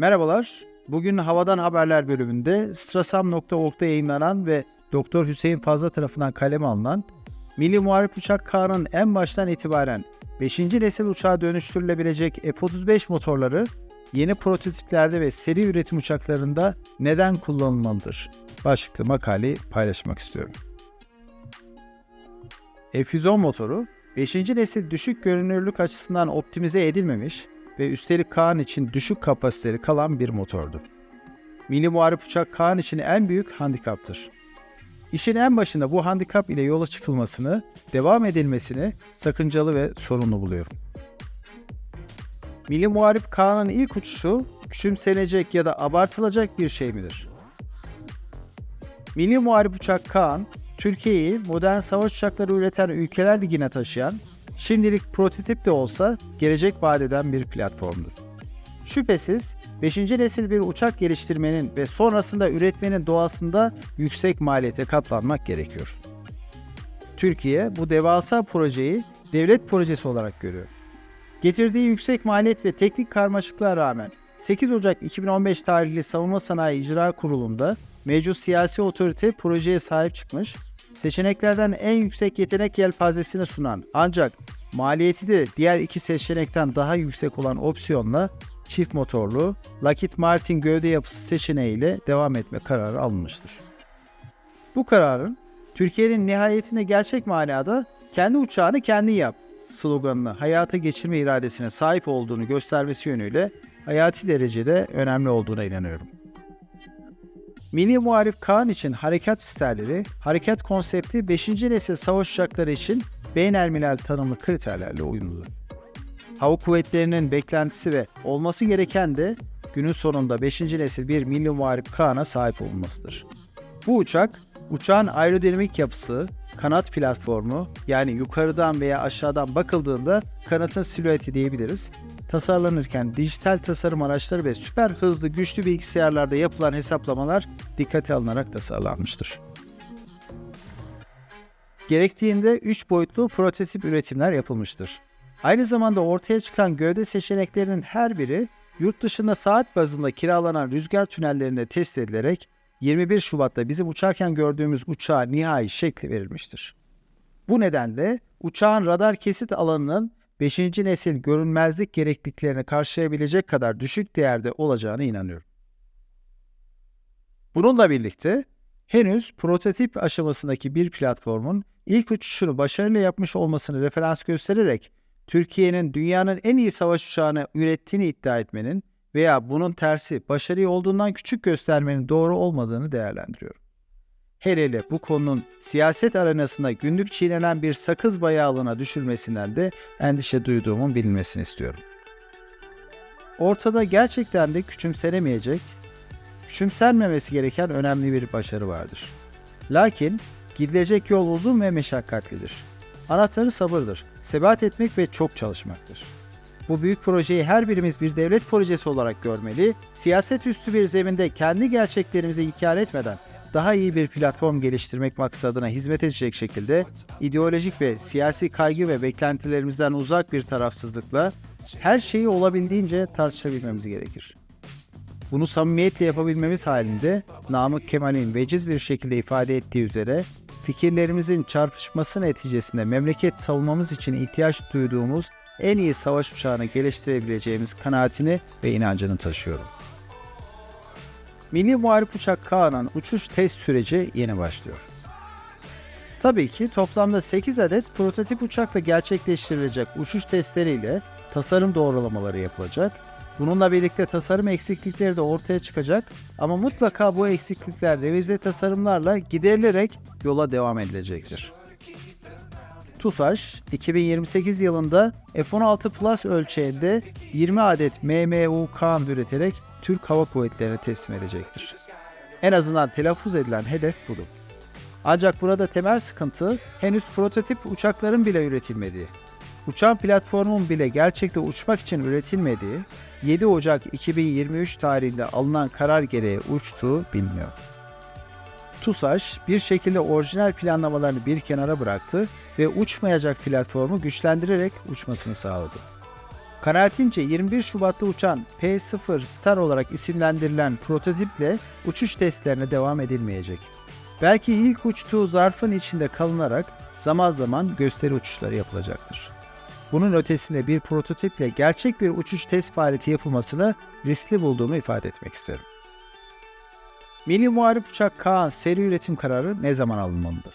Merhabalar. Bugün Havadan Haberler bölümünde strasam.org'da yayınlanan ve Doktor Hüseyin Fazla tarafından kaleme alınan Milli Muharip Uçak Kağan'ın en baştan itibaren 5. nesil uçağa dönüştürülebilecek F-35 motorları yeni prototiplerde ve seri üretim uçaklarında neden kullanılmalıdır? Başlıklı makaleyi paylaşmak istiyorum. F-110 motoru 5. nesil düşük görünürlük açısından optimize edilmemiş ve üstelik Kaan için düşük kapasiteli kalan bir motordur. Milli Muharip Uçak Kaan için en büyük handikaptır. İşin en başında bu handikap ile yola çıkılmasını, devam edilmesini sakıncalı ve sorunlu buluyorum. Milli Muharip Kaan'ın ilk uçuşu küçümsenecek ya da abartılacak bir şey midir? Milli Muharip Uçak Kaan, Türkiye'yi modern savaş uçakları üreten ülkeler ligine taşıyan, şimdilik prototip de olsa gelecek vadeden bir platformdur. Şüphesiz 5. nesil bir uçak geliştirmenin ve sonrasında üretmenin doğasında yüksek maliyete katlanmak gerekiyor. Türkiye bu devasa projeyi devlet projesi olarak görüyor. Getirdiği yüksek maliyet ve teknik karmaşıklığa rağmen 8 Ocak 2015 tarihli Savunma Sanayi İcra Kurulu'nda mevcut siyasi otorite projeye sahip çıkmış, seçeneklerden en yüksek yetenek yelpazesini sunan ancak maliyeti de diğer iki seçenekten daha yüksek olan opsiyonla çift motorlu Lockheed Martin gövde yapısı seçeneğiyle devam etme kararı alınmıştır. Bu kararın Türkiye'nin nihayetinde gerçek manada kendi uçağını kendi yap sloganını hayata geçirme iradesine sahip olduğunu göstermesi yönüyle hayati derecede önemli olduğuna inanıyorum. Milli Muharip Kaan için harekat isterleri, harekat konsepti 5. nesil savaş uçakları için beynelmilel tanımlı kriterlerle uyumludur. Hava kuvvetlerinin beklentisi ve olması gereken de günün sonunda 5. nesil bir Milli Muharip Kaan'a sahip olmasıdır. Bu uçak, uçağın aerodinamik yapısı, kanat platformu yani yukarıdan veya aşağıdan bakıldığında kanatın silüeti diyebiliriz. Tasarlanırken dijital tasarım araçları ve süper hızlı güçlü bilgisayarlarda yapılan hesaplamalar dikkate alınarak tasarlanmıştır. Gerektiğinde 3 boyutlu prototip üretimler yapılmıştır. Aynı zamanda ortaya çıkan gövde seçeneklerinin her biri yurt dışında saat bazında kiralanan rüzgar tünellerinde test edilerek 21 Şubat'ta bizim uçarken gördüğümüz uçağa nihai şekli verilmiştir. Bu nedenle uçağın radar kesit alanının 5. nesil görünmezlik gerekliliklerini karşılayabilecek kadar düşük değerde olacağına inanıyorum. Bununla birlikte henüz prototip aşamasındaki bir platformun ilk uçuşunu başarıyla yapmış olmasını referans göstererek Türkiye'nin dünyanın en iyi savaş uçağını ürettiğini iddia etmenin veya bunun tersi başarıyı olduğundan küçük göstermenin doğru olmadığını değerlendiriyorum. Hele hele bu konunun siyaset arenasında günlük çiğnenen bir sakız bayağılığına düşülmesinden de endişe duyduğumun bilinmesini istiyorum. Ortada gerçekten de küçümsenemeyecek, küçümsenmemesi gereken önemli bir başarı vardır. Lakin gidilecek yol uzun ve meşakkatlidir. Anahtarı sabırdır, sebat etmek ve çok çalışmaktır. Bu büyük projeyi her birimiz bir devlet projesi olarak görmeli, siyaset üstü bir zeminde kendi gerçeklerimizi inkar etmeden daha iyi bir platform geliştirmek maksadına hizmet edecek şekilde ideolojik ve siyasi kaygı ve beklentilerimizden uzak bir tarafsızlıkla her şeyi olabildiğince tartışabilmemiz gerekir. Bunu samimiyetle yapabilmemiz halinde Namık Kemal'in veciz bir şekilde ifade ettiği üzere fikirlerimizin çarpışması neticesinde memleket savunmamız için ihtiyaç duyduğumuz en iyi savaş uçağını geliştirebileceğimiz kanaatini ve inancını taşıyorum. Milli Muharip Uçak Kaan'ın uçuş test süreci yeni başlıyor. Tabii ki toplamda 8 adet prototip uçakla gerçekleştirilecek uçuş testleriyle tasarım doğrulamaları yapılacak. Bununla birlikte tasarım eksiklikleri de ortaya çıkacak ama mutlaka bu eksiklikler revize tasarımlarla giderilerek yola devam edilecektir. TUSAŞ 2028 yılında F-16 Plus ölçeğinde 20 adet MMU Kaan üreterek Türk Hava Kuvvetleri'ne teslim edecektir. En azından telaffuz edilen hedef budur. Ancak burada temel sıkıntı henüz prototip uçakların bile üretilmediği. Uçağın platformun bile gerçekte uçmak için üretilmediği, 7 Ocak 2023 tarihinde alınan karar gereği uçtuğu biliniyor. TUSAŞ bir şekilde orijinal planlamalarını bir kenara bıraktı ve uçmayacak platformu güçlendirerek uçmasını sağladı. Kanaatimce 21 Şubat'ta uçan P-0 Star olarak isimlendirilen prototiple uçuş testlerine devam edilmeyecek. Belki ilk uçtuğu zarfın içinde kalınarak zaman zaman gösteri uçuşları yapılacaktır. Bunun ötesinde bir prototiple gerçek bir uçuş test faaliyeti yapılmasını riskli bulduğumu ifade etmek isterim. Milli Muharip Uçak Kaan seri üretim kararı ne zaman alınmalıdır?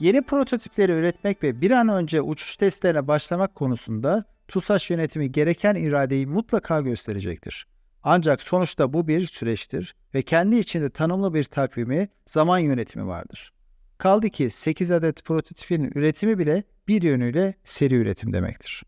Yeni prototipleri üretmek ve bir an önce uçuş testlerine başlamak konusunda TUSAŞ yönetimi gereken iradeyi mutlaka gösterecektir. Ancak sonuçta bu bir süreçtir ve kendi içinde tanımlı bir takvimi, zaman yönetimi vardır. Kaldı ki 8 adet prototipin üretimi bile bir yönüyle seri üretim demektir.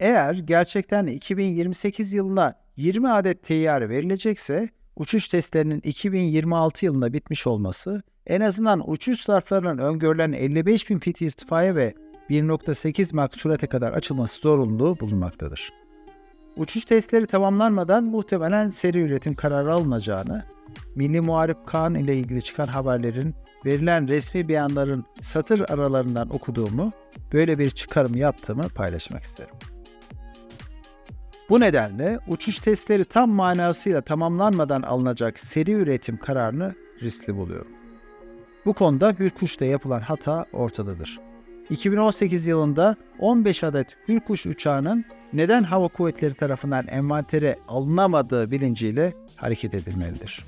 Eğer gerçekten 2028 yılında 20 adet teyyare verilecekse uçuş testlerinin 2026 yılında bitmiş olması en azından uçuş zarflarının öngörülen 55 bin fit irtifaya ve 1.8 Mach sürate kadar açılması zorunluluğu bulunmaktadır. Uçuş testleri tamamlanmadan muhtemelen seri üretim kararı alınacağını, Milli Muharip Kaan ile ilgili çıkan haberlerin verilen resmi beyanların satır aralarından okuduğumu, böyle bir çıkarım yaptığımı paylaşmak isterim. Bu nedenle uçuş testleri tam manasıyla tamamlanmadan alınacak seri üretim kararını riskli buluyorum. Bu konuda Hürkuş'ta yapılan hata ortadadır. 2018 yılında 15 adet Hürkuş uçağının neden hava kuvvetleri tarafından envantere alınamadığı bilinciyle hareket edilmelidir.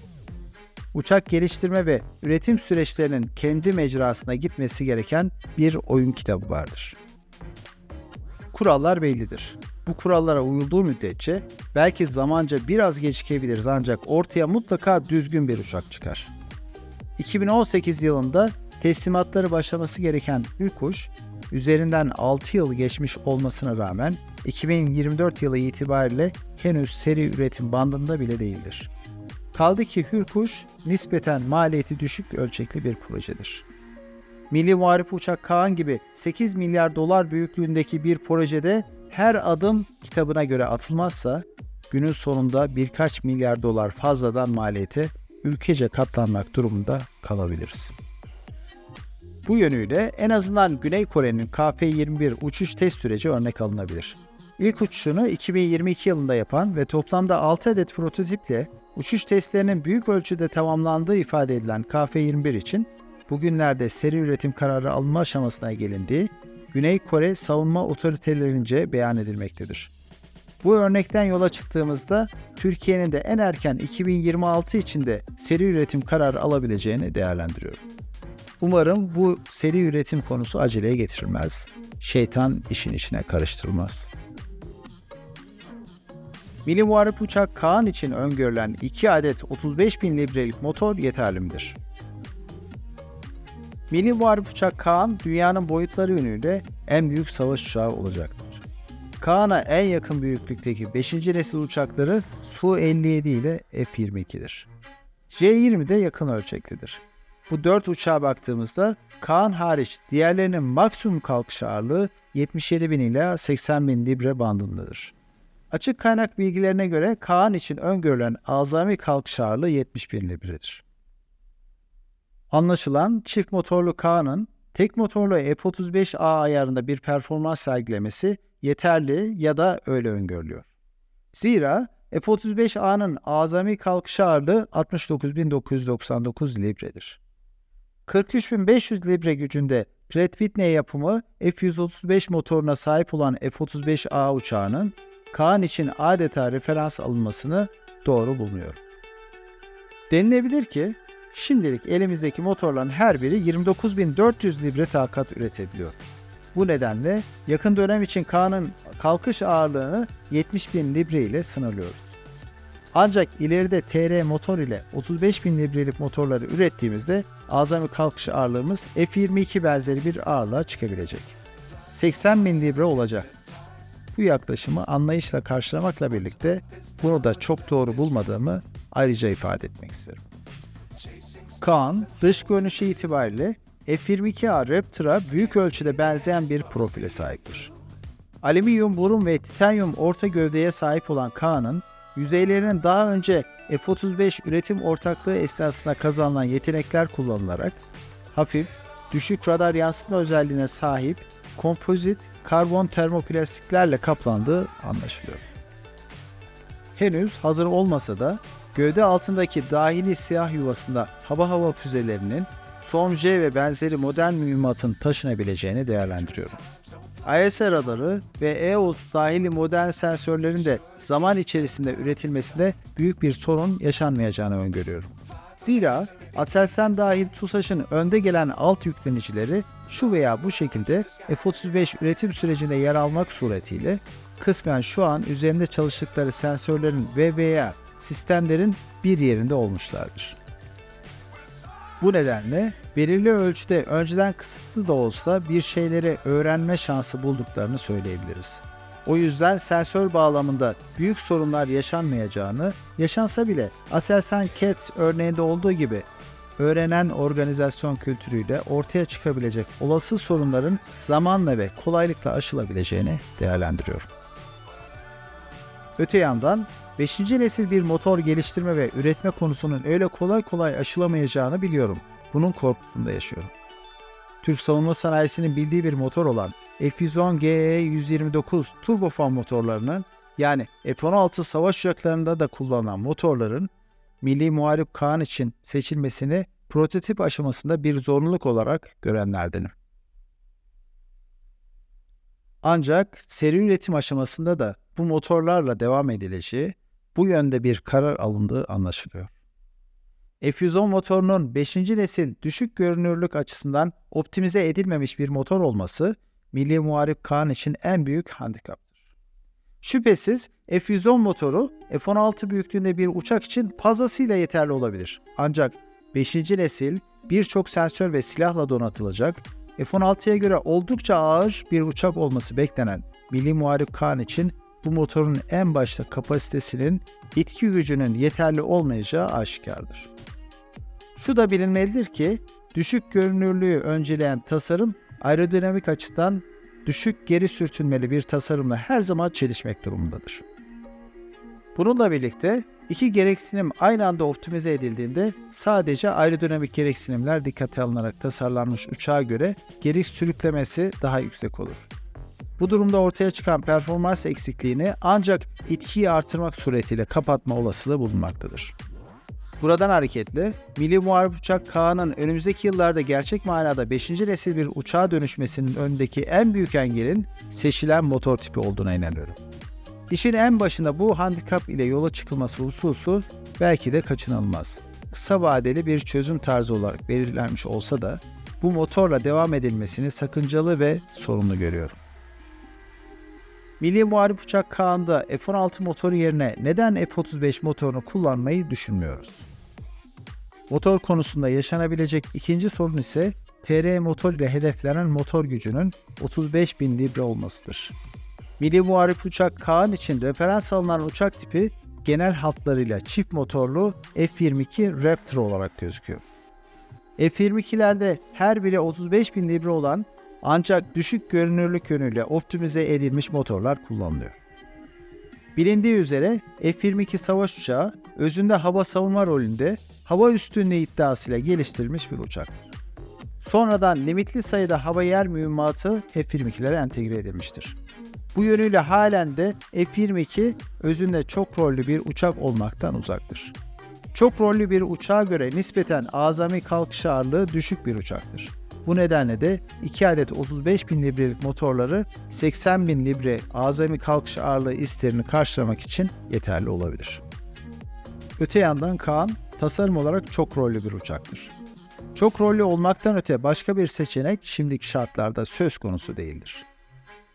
Uçak geliştirme ve üretim süreçlerinin kendi mecrasına gitmesi gereken bir oyun kitabı vardır. Kurallar bellidir. Bu kurallara uyulduğu müddetçe belki zamanca biraz gecikebiliriz ancak ortaya mutlaka düzgün bir uçak çıkar. 2018 yılında teslimatları başlaması gereken Hürkuş, üzerinden 6 yıl geçmiş olmasına rağmen 2024 yılı itibariyle henüz seri üretim bandında bile değildir. Kaldı ki Hürkuş nispeten maliyeti düşük ölçekli bir projedir. Milli Muharip Uçak Kaan gibi 8 milyar dolar büyüklüğündeki bir projede her adım kitabına göre atılmazsa günün sonunda birkaç milyar dolar fazladan maliyete ülkece katlanmak durumunda kalabiliriz. Bu yönüyle en azından Güney Kore'nin KF-21 uçuş test süreci örnek alınabilir. İlk uçuşunu 2022 yılında yapan ve toplamda 6 adet prototiple uçuş testlerinin büyük ölçüde tamamlandığı ifade edilen KF-21 için bugünlerde seri üretim kararı alınma aşamasına gelindiği Güney Kore savunma otoritelerince beyan edilmektedir. Bu örnekten yola çıktığımızda Türkiye'nin de en erken 2026 içinde seri üretim kararı alabileceğini değerlendiriyorum. Umarım bu seri üretim konusu aceleye getirilmez. Şeytan işin içine karıştırılmaz. Milli Muharip Uçak Kaan için öngörülen 2 adet 35 bin librelik motor yeterli midir? Milli Muharip Uçak Kaan dünyanın boyutları yönüyle en büyük savaş uçağı olacaktır. Kaan'a en yakın büyüklükteki 5. nesil uçakları Su-57 ile F-22'dir. J-20 de yakın ölçeklidir. Bu 4 uçağa baktığımızda Kaan hariç diğerlerinin maksimum kalkış ağırlığı 77 bin ila 80 bin libre bandındadır. Açık kaynak bilgilerine göre Kaan için öngörülen azami kalkış ağırlığı 70 bin libredir. Anlaşılan çift motorlu Kaan'ın tek motorlu F-35A ayarında bir performans sergilemesi yeterli ya da öyle öngörülüyor. Zira F-35A'nın azami kalkış ağırlığı 69.999 libredir. 43.500 libre gücünde Pratt Whitney yapımı F-135 motoruna sahip olan F-35A uçağının Kaan için adeta referans alınmasını doğru bulmuyorum. Denilebilir ki şimdilik elimizdeki motorların her biri 29.400 libre takat üretebiliyor. Bu nedenle yakın dönem için Kaan'ın kalkış ağırlığını 70.000 libre ile sınırlıyoruz. Ancak ileride TR motor ile 35.000 librelik motorları ürettiğimizde azami kalkış ağırlığımız F22 benzeri bir ağırlığa çıkabilecek. 80.000 libre olacak. Bu yaklaşımı anlayışla karşılamakla birlikte bunu da çok doğru bulmadığımı ayrıca ifade etmek isterim. Kaan dış görünüşü itibariyle F-22A Raptor'a büyük ölçüde benzeyen bir profile sahiptir. Alüminyum burun ve titanyum orta gövdeye sahip olan Kaan'ın yüzeylerinin daha önce F-35 üretim ortaklığı esnasında kazanılan yetenekler kullanılarak hafif, düşük radar yansıtma özelliğine sahip kompozit karbon termoplastiklerle kaplandığı anlaşılıyor. Henüz hazır olmasa da gövde altındaki dahili siyah yuvasında hava hava füzelerinin SOM-J ve benzeri modern mühimmatın taşınabileceğini değerlendiriyorum. IS radarı ve EOS dahili modern sensörlerin de zaman içerisinde üretilmesinde büyük bir sorun yaşanmayacağını öngörüyorum. Zira Aselsan dahil TUSAŞ'ın önde gelen alt yüklenicileri şu veya bu şekilde F-35 üretim sürecinde yer almak suretiyle kısmen şu an üzerinde çalıştıkları sensörlerin ve veya sistemlerin bir yerinde olmuşlardır. Bu nedenle belirli ölçüde önceden kısıtlı da olsa bir şeyleri öğrenme şansı bulduklarını söyleyebiliriz. O yüzden sensör bağlamında büyük sorunlar yaşanmayacağını, yaşansa bile Aselsan Cats örneğinde olduğu gibi öğrenen organizasyon kültürüyle ortaya çıkabilecek olası sorunların zamanla ve kolaylıkla aşılabileceğini değerlendiriyorum. Öte yandan 5. nesil bir motor geliştirme ve üretme konusunun öyle kolay kolay aşılamayacağını biliyorum. Bunun korkusunda yaşıyorum. Türk savunma sanayisinin bildiği bir motor olan F-110 GE-129 turbofan motorlarının yani F-16 savaş uçaklarında da kullanılan motorların Milli Muharip Kaan için seçilmesini prototip aşamasında bir zorunluluk olarak görenlerdenim. Ancak seri üretim aşamasında da bu motorlarla devam edileceği, bu yönde bir karar alındığı anlaşılıyor. F-110 motorunun 5. nesil düşük görünürlük açısından optimize edilmemiş bir motor olması Milli Muharip Kaan için en büyük handikaptır. Şüphesiz F-110 motoru F-16 büyüklüğünde bir uçak için fazlasıyla yeterli olabilir. Ancak 5. nesil birçok sensör ve silahla donatılacak, F-16'ya göre oldukça ağır bir uçak olması beklenen Milli Muharip Kaan için bu motorun en başta kapasitesinin itki gücünün yeterli olmayacağı aşikardır. Şu da bilinmelidir ki düşük görünürlüğü önceleyen tasarım aerodinamik açıdan düşük geri sürtünmeli bir tasarımla her zaman çelişmek durumundadır. Bununla birlikte iki gereksinim aynı anda optimize edildiğinde sadece aerodinamik gereksinimler dikkate alınarak tasarlanmış uçağa göre geri sürüklemesi daha yüksek olur. Bu durumda ortaya çıkan performans eksikliğini ancak itkiyi artırmak suretiyle kapatma olasılığı bulunmaktadır. Buradan hareketle Milli Muharip Uçak Kaan'ın önümüzdeki yıllarda gerçek manada 5. nesil bir uçağa dönüşmesinin önündeki en büyük engelin seçilen motor tipi olduğuna inanıyorum. İşin en başında bu handikap ile yola çıkılması hususu belki de kaçınılmaz. Kısa vadeli bir çözüm tarzı olarak belirlenmiş olsa da bu motorla devam edilmesini sakıncalı ve sorunlu görüyorum. Milli Muharip Uçak Kaan'da F-16 motoru yerine neden F-35 motorunu kullanmayı düşünmüyoruz? Motor konusunda yaşanabilecek ikinci sorun ise TR motor ile hedeflenen motor gücünün 35 bin libre olmasıdır. Milli Muharip Uçak Kaan için referans alınan uçak tipi genel hatlarıyla çift motorlu F-22 Raptor olarak gözüküyor. F-22'lerde her biri 35 bin libre olan ancak düşük görünürlük yönüyle optimize edilmiş motorlar kullanılıyor. Bilindiği üzere F-22 savaş uçağı özünde hava savunma rolünde hava üstünlüğü iddiasıyla geliştirilmiş bir uçak. Sonradan limitli sayıda hava yer mühimmatı F-22'lere entegre edilmiştir. Bu yönüyle halen de F-22 özünde çok rollü bir uçak olmaktan uzaktır. Çok rollü bir uçağa göre nispeten azami kalkış ağırlığı düşük bir uçaktır. Bu nedenle de 2 adet 35 bin librelik motorları 80 bin libre azami kalkış ağırlığı isterini karşılamak için yeterli olabilir. Öte yandan Kaan tasarım olarak çok rollü bir uçaktır. Çok rollü olmaktan öte başka bir seçenek şimdiki şartlarda söz konusu değildir.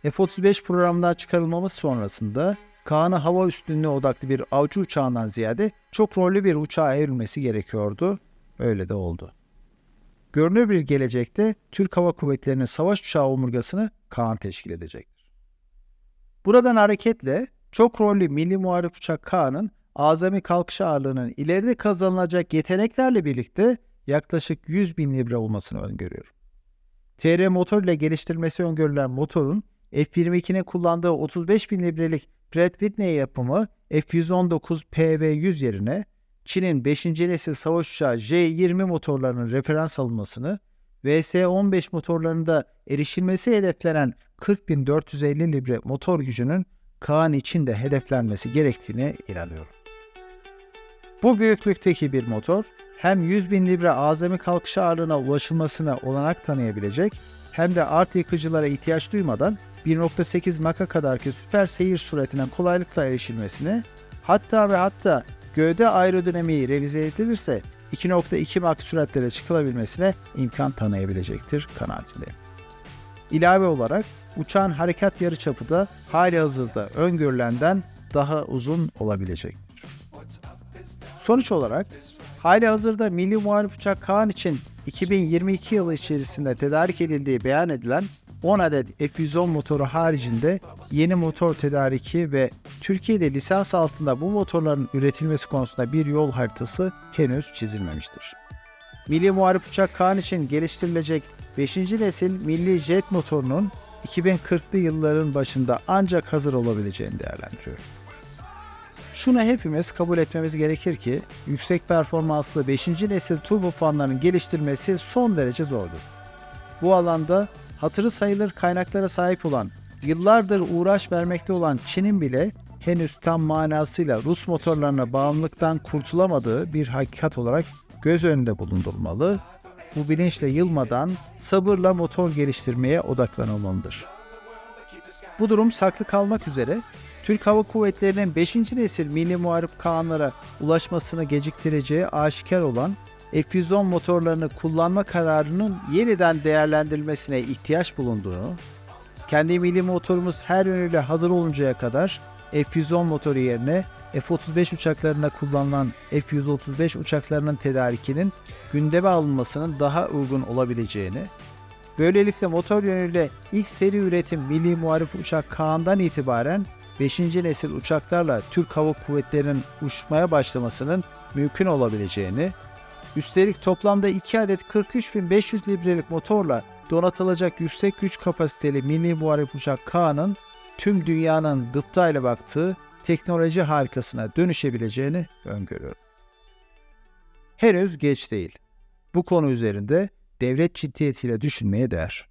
F-35 programından çıkarılmamız sonrasında Kaan'ı hava üstünlüğe odaklı bir avcı uçağından ziyade çok rollü bir uçağa evrilmesi gerekiyordu. Öyle de oldu. Görünür bir gelecekte Türk Hava Kuvvetleri'nin savaş uçağı omurgasını Kaan teşkil edecektir. Buradan hareketle çok rollü milli muharip uçak Kaan'ın azami kalkış ağırlığının ileride kazanılacak yeteneklerle birlikte yaklaşık 100 bin libre olmasını öngörüyorum. TR motor ile geliştirilmesi öngörülen motorun F-22'nin kullandığı 35 bin librelik Pratt Whitney yapımı F-119 PV-100 yerine Çin'in 5. nesil savaş uçağı J-20 motorlarının referans alınmasını VS-15 motorlarında erişilmesi hedeflenen 40.450 libre motor gücünün Kaan için de hedeflenmesi gerektiğine inanıyorum. Bu büyüklükteki bir motor hem 100 bin libre azami kalkış ağırlığına ulaşılmasına olanak tanıyabilecek hem de art yıkıcılara ihtiyaç duymadan 1.8 Mach'a kadarki süper seyir süratine kolaylıkla erişilmesine hatta ve hatta gövde aerodinamiği revize edilirse 2.2 Mach süratlere çıkılabilmesine imkan tanıyabilecektir kanaatindeyim. İlave olarak uçağın harekat yarıçapı da hali hazırda öngörülenden daha uzun olabilecektir. Sonuç olarak hali hazırda Milli Muharip Uçak Kaan için 2022 yılı içerisinde tedarik edildiği beyan edilen 10 adet F110 motoru haricinde yeni motor tedariki ve Türkiye'de lisans altında bu motorların üretilmesi konusunda bir yol haritası henüz çizilmemiştir. Milli Muharip Uçak Kaan için geliştirilecek 5. nesil milli jet motorunun 2040'lı yılların başında ancak hazır olabileceğini değerlendiriyorum. Şunu hepimiz kabul etmemiz gerekir ki yüksek performanslı 5. nesil turbofanların geliştirmesi son derece zordur. Bu alanda hatırı sayılır kaynaklara sahip olan, yıllardır uğraş vermekte olan Çin'in bile henüz tam manasıyla Rus motorlarına bağımlılıktan kurtulamadığı bir hakikat olarak göz önünde bulundurulmalı. Bu bilinçle yılmadan sabırla motor geliştirmeye odaklanılmalıdır. Bu durum saklı kalmak üzere Türk Hava Kuvvetleri'nin 5. nesil milli muharip kanlara ulaşmasını geciktireceği aşikar olan F-110 motorlarını kullanma kararının yeniden değerlendirilmesine ihtiyaç bulunduğunu, kendi milli motorumuz her yönüyle hazır oluncaya kadar F-110 motoru yerine F-35 uçaklarında kullanılan F-135 uçaklarının tedarikinin gündeme alınmasının daha uygun olabileceğini, böylelikle motor yönüyle ilk seri üretim milli muharip uçak Kaan'dan itibaren 5. nesil uçaklarla Türk Hava Kuvvetleri'nin uçmaya başlamasının mümkün olabileceğini, üstelik toplamda 2 adet 43.500 librelik motorla donatılacak yüksek güç kapasiteli milli muharip uçak Kaan'ın tüm dünyanın gıptayla baktığı teknoloji harikasına dönüşebileceğini öngörüyorum. Henüz geç değil. Bu konu üzerinde devlet ciddiyetiyle düşünmeye değer.